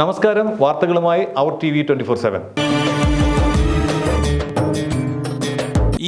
നമസ്കാരം വാർത്തകളുമായി അവർ T V twenty four seven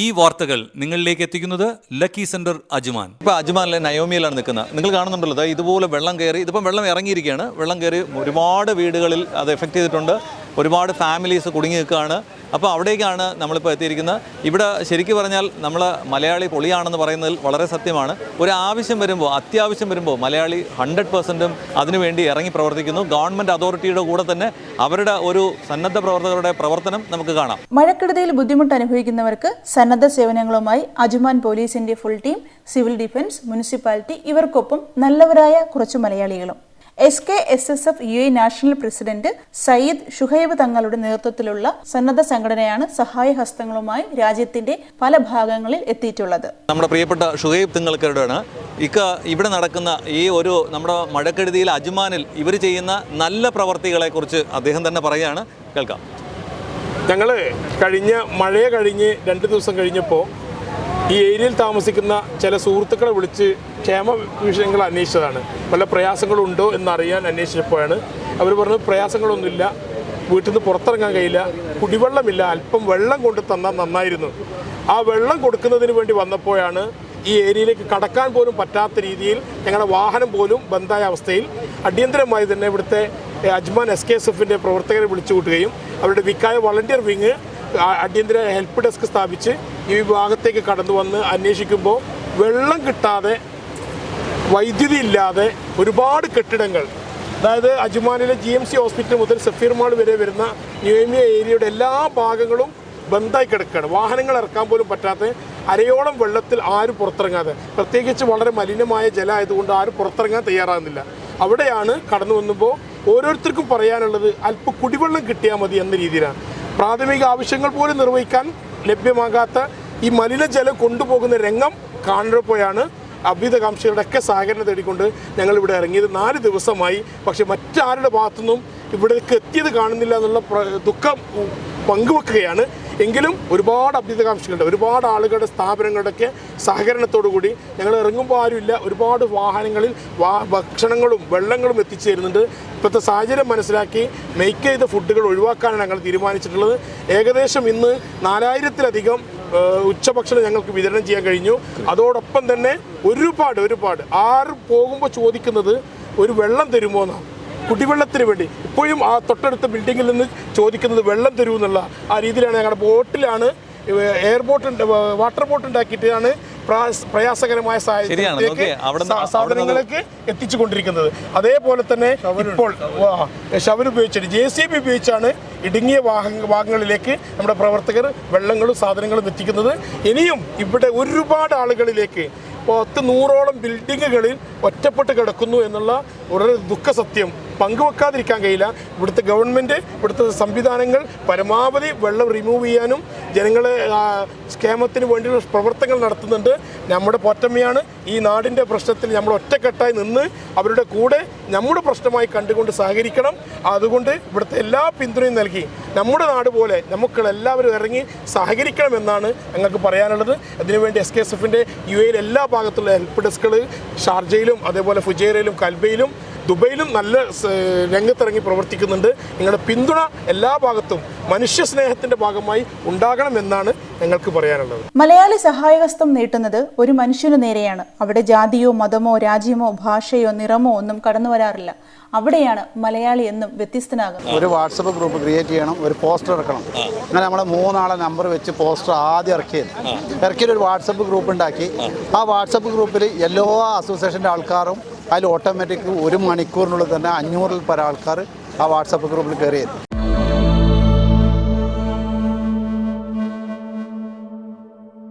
ഈ വാർത്തകൾ നിങ്ങളിലേക്ക് എത്തിക്കുന്നത് ലക്കി സെന്റർ അജ്മാൻ. ഇപ്പോൾ അജ്മാനിലെ നയോമിയിലാണ് നിൽക്കുന്നത്. നിങ്ങൾ കാണുന്നുണ്ടല്ലോ ഇതുപോലെ വെള്ളം കയറി ഇതിപ്പം വെള്ളം ഇറങ്ങിയിരിക്കുകയാണ്. വെള്ളം കയറി ഒരുപാട് വീടുകളിൽ അത് എഫക്റ്റ് ചെയ്തിട്ടുണ്ട്. ഒരുപാട് ഫാമിലീസ് കുടുങ്ങി നിൽക്കുകയാണ്. അപ്പോൾ അവിടേക്കാണ് നമ്മളിപ്പോൾ എത്തിയിരിക്കുന്നത്. ഇവിടെ ശരിക്കും പറഞ്ഞാൽ നമ്മൾ മലയാളി പൊളിയാണെന്ന് പറയുന്നതിൽ വളരെ സത്യമാണ്. ഒരു ആവശ്യം വരുമ്പോൾ അത്യാവശ്യം വരുമ്പോൾ മലയാളി ഹൺഡ്രഡ് പെർസെന്റും അതിനുവേണ്ടി ഇറങ്ങി പ്രവർത്തിക്കുന്നു. ഗവൺമെന്റ് അതോറിറ്റിയുടെ കൂടെ തന്നെ അവരുടെ ഒരു സന്നദ്ധ പ്രവർത്തകരുടെ പ്രവർത്തനം നമുക്ക് കാണാം. മഴക്കെടുതിയിൽ ബുദ്ധിമുട്ട് അനുഭവിക്കുന്നവർക്ക് സന്നദ്ധ സേവനങ്ങളുമായി അജുമാൻ പോലീസിന്റെ full team civil defence municipality ഇവർക്കൊപ്പം നല്ലവരായ കുറച്ച് മലയാളികളും. S K S S F U A national president Sayyid Shuhaib തങ്ങളുടെ നേതൃത്വത്തിലുള്ള സന്നദ്ധ സംഘടനയാണ് സഹായഹസ്തങ്ങളുമായി രാജ്യത്തിന്റെ പല ഭാഗങ്ങളിൽ എത്തിയിട്ടുള്ളത്. നമ്മുടെ പ്രിയപ്പെട്ട ഷുഹൈബ് തിങ്ങൾക്കരുടെയാണ് ഇക്ക ഇവിടെ നടക്കുന്ന ഈ ഒരു നമ്മുടെ മഴക്കെടുതിയിൽ അജ്മാനിൽ ഇവർ ചെയ്യുന്ന നല്ല പ്രവർത്തികളെ കുറിച്ച് അദ്ദേഹം തന്നെ പറയുകയാണ്. കേൾക്കാം. ഞങ്ങൾ കഴിഞ്ഞ മഴയെ കഴിഞ്ഞ് രണ്ട് ദിവസം കഴിഞ്ഞപ്പോൾ ഈ ഏരിയയിൽ താമസിക്കുന്ന ചില സുഹൃത്തുക്കളെ വിളിച്ച് ക്ഷേമ വിഷയങ്ങൾ അന്വേഷിച്ചതാണ്. വല്ല പ്രയാസങ്ങളുണ്ടോ എന്നറിയാൻ അന്വേഷിച്ചപ്പോഴാണ് അവർ പറഞ്ഞു പ്രയാസങ്ങളൊന്നുമില്ല വീട്ടിൽ നിന്ന് പുറത്തിറങ്ങാൻ കഴിയില്ല കുടിവെള്ളമില്ല അല്പം വെള്ളം കൊണ്ട് തന്നാൽ നന്നായിരുന്നു. ആ വെള്ളം കൊടുക്കുന്നതിന് വേണ്ടി വന്നപ്പോഴാണ് ഈ ഏരിയയിലേക്ക് കടക്കാൻ പോലും പറ്റാത്ത രീതിയിൽ ഞങ്ങളുടെ വാഹനം പോലും ബന്ധായ അവസ്ഥയിൽ അടിയന്തരമായി തന്നെ ഇവിടുത്തെ അജ്മാൻ എസ് കെ എസ് എഫിന്റെ പ്രവർത്തകരെ വിളിച്ചു കൂട്ടുകയും അവരുടെ വിക്കായ വളണ്ടിയർ വിങ് അടിയന്തര ഹെൽപ്പ് ഡെസ്ക് സ്ഥാപിച്ച് ഈ വിഭാഗത്തേക്ക് കടന്നു വന്ന് അന്വേഷിക്കുമ്പോൾ വെള്ളം കിട്ടാതെ വൈദ്യുതി ഇല്ലാതെ ഒരുപാട് കെട്ടിടങ്ങൾ അതായത് അജ്മാനിലെ ജി എം സി ഹോസ്പിറ്റൽ മുതൽ സഫീർ മാൾ വരെ വരുന്ന ന്യൂമിയ ഏരിയയുടെ എല്ലാ ഭാഗങ്ങളും ബന്ധായി കിടക്കുകയാണ്. വാഹനങ്ങൾ ഇറക്കാൻ പോലും പറ്റാത്ത അരയോളം വെള്ളത്തിൽ ആരും പുറത്തിറങ്ങാതെ. പ്രത്യേകിച്ച് വളരെ മലിനമായ ജലം ആയതുകൊണ്ട് ആരും പുറത്തിറങ്ങാൻ തയ്യാറാകുന്നില്ല. അവിടെയാണ് കടന്നു വന്നപ്പോൾ ഓരോരുത്തർക്കും പറയാനുള്ളത് അല്പം കുടിവെള്ളം കിട്ടിയാൽ മതി എന്ന രീതിയിലാണ്. പ്രാഥമിക ആവശ്യങ്ങൾ പോലും നിർവഹിക്കാൻ ലഭ്യമാകാത്ത ഈ മലിനജലം കൊണ്ടുപോകുന്ന രംഗം കാണുമ്പോഴാണ് അഭ്യുതകാംക്ഷികളുടെയൊക്കെ സഹകരണം തേടിക്കൊണ്ട് ഞങ്ങൾ ഇവിടെ ഇറങ്ങിയത് നാല് ദിവസമായി. പക്ഷേ മറ്റാരുടെ ഭാഗത്തുനിന്നും ഇവിടേക്ക് എത്തിയത് കാണുന്നില്ല എന്നുള്ള ദുഃഖം പങ്കുവെക്കുകയാണ്. എങ്കിലും ഒരുപാട് അഭ്യുതകാംക്ഷികളുടെ ഒരുപാട് ആളുകളുടെ സ്ഥാപനങ്ങളുടെയൊക്കെ കൂടി ഞങ്ങൾ ഇറങ്ങുമ്പോൾ ആരുമില്ല. ഒരുപാട് വാഹനങ്ങളിൽ വാ ഭക്ഷണങ്ങളും വെള്ളങ്ങളും എത്തിച്ചു തരുന്നുണ്ട്. ഇപ്പോഴത്തെ സാഹചര്യം മനസ്സിലാക്കി മെയ്ക്ക് ചെയ്ത ഫുഡുകൾ ഒഴിവാക്കാനാണ് ഞങ്ങൾ തീരുമാനിച്ചിട്ടുള്ളത്. ഏകദേശം ഇന്ന് നാലായിരത്തിലധികം ഉച്ചഭക്ഷണം ഞങ്ങൾക്ക് വിതരണം ചെയ്യാൻ കഴിഞ്ഞു. അതോടൊപ്പം തന്നെ ഒരുപാട് ഒരുപാട്. ആറ് പോകുമ്പോൾ ചോദിക്കുന്നത് ഒരു വെള്ളം തരുമോ എന്നാണ് കുടിവെള്ളത്തിന് വേണ്ടി. ഇപ്പോഴും ആ തൊട്ടടുത്ത ബിൽഡിങ്ങിൽ നിന്ന് ചോദിക്കുന്നത് വെള്ളം തരൂ എന്നുള്ള ആ രീതിയിലാണ് ഞങ്ങളുടെ ബോട്ടിലാണ് എയർ ബോട്ട് വാട്ടർ ബോട്ട് ഉണ്ടാക്കിയിട്ടാണ് പ്രയാസകരമായ സാഹചര്യത്തിലേക്ക് സാധനങ്ങളിലേക്ക് എത്തിച്ചു കൊണ്ടിരിക്കുന്നത് അതേപോലെ തന്നെ ഇപ്പോൾ ഷവർ ഉപയോഗിച്ചിട്ട് ജെ സി ബി ഉപയോഗിച്ചാണ് ഇടുങ്ങിയ വാഹ ഭാഗങ്ങളിലേക്ക് നമ്മുടെ പ്രവർത്തകർ വെള്ളങ്ങളും സാധനങ്ങളും എത്തിക്കുന്നത്. ഇനിയും ഇവിടെ ഒരുപാട് ആളുകളിലേക്ക് പത്ത് നൂറോളം ബിൽഡിങ്ങുകളിൽ ഒറ്റപ്പെട്ട് കിടക്കുന്നു എന്നുള്ള ഒരു ദുഃഖസത്യം പങ്കുവെക്കാതിരിക്കാൻ കഴിയില്ല. ഇവിടുത്തെ ഗവൺമെന്റ് ഇവിടുത്തെ സംവിധാനങ്ങൾ പരമാവധി വെള്ളം റിമൂവ് ചെയ്യാനും ജനങ്ങളെ ക്ഷേമത്തിന് വേണ്ടിയുള്ള പ്രവർത്തനങ്ങൾ നടത്തുന്നുണ്ട്. നമ്മുടെ പോറ്റമ്മയാണ് ഈ നാടിന്റെ പ്രശ്നത്തിൽ നമ്മൾ ഒറ്റക്കെട്ടായി നിന്ന് അവരുടെ കൂടെ നമ്മുടെ പ്രശ്നമായി കണ്ടുകൊണ്ട് സഹകരിക്കണം. അതുകൊണ്ട് ഇവിടുത്തെ എല്ലാ പിന്തുണയും നൽകി നമ്മുടെ നാട് പോലെ നമുക്കെല്ലാവരും ഇറങ്ങി സഹകരിക്കണമെന്നാണ് ഞങ്ങൾക്ക് പറയാനുള്ളത്. അതിനുവേണ്ടി എസ് കെ എസ് എഫിന്റെ യു എയിൽ എല്ലാ ഭാഗത്തുള്ള ഹെൽപ്പ് ഡെസ്കുകൾ ഷാർജയിലും അതേപോലെ ഫുജൈറയിലും കൽബയിലും ദുബൈയിലും നല്ല രംഗത്തിറങ്ങി പ്രവർത്തിക്കുന്നുണ്ട്. നിങ്ങളുടെ പിന്തുണ എല്ലാ ഭാഗത്തും മനുഷ്യ സ്നേഹത്തിന്റെ ഭാഗമായി ഉണ്ടാകണമെന്നാണ് ഞങ്ങൾക്ക് പറയാനുള്ളത്. മലയാളി സഹായഹസ്തം നീട്ടുന്നത് ഒരു മനുഷ്യനു നേരെയാണ്. അവിടെ ജാതിയോ മതമോ രാജ്യമോ ഭാഷയോ നിറമോ ഒന്നും കടന്നു വരാറില്ല. അവിടെയാണ് മലയാളി എന്നും വ്യത്യസ്തനാകുന്നത്. ഒരു വാട്സപ്പ് ഗ്രൂപ്പ് ക്രിയേറ്റ് ചെയ്യണം ഒരു പോസ്റ്റർ ഇറക്കണം. അങ്ങനെ നമ്മൾ മൂന്നാളെ നമ്പർ വെച്ച് പോസ്റ്റർ ആദ്യം ഇറക്കിയത് ഇറക്കിയൊരു ഒരു വാട്സപ്പ് ഗ്രൂപ്പ് ഉണ്ടാക്കി. ആ വാട്സപ്പ് ഗ്രൂപ്പിൽ എല്ലാ അസോസിയേഷന്റെ ആൾക്കാരും അതിൽ ഓട്ടോമാറ്റിക് ഒരു മണിക്കൂറിനുള്ളിൽ തന്നെ അഞ്ഞൂറിൽ പല ആൾക്കാർ ആ വാട്സപ്പ് ഗ്രൂപ്പിൽ കയറിയത്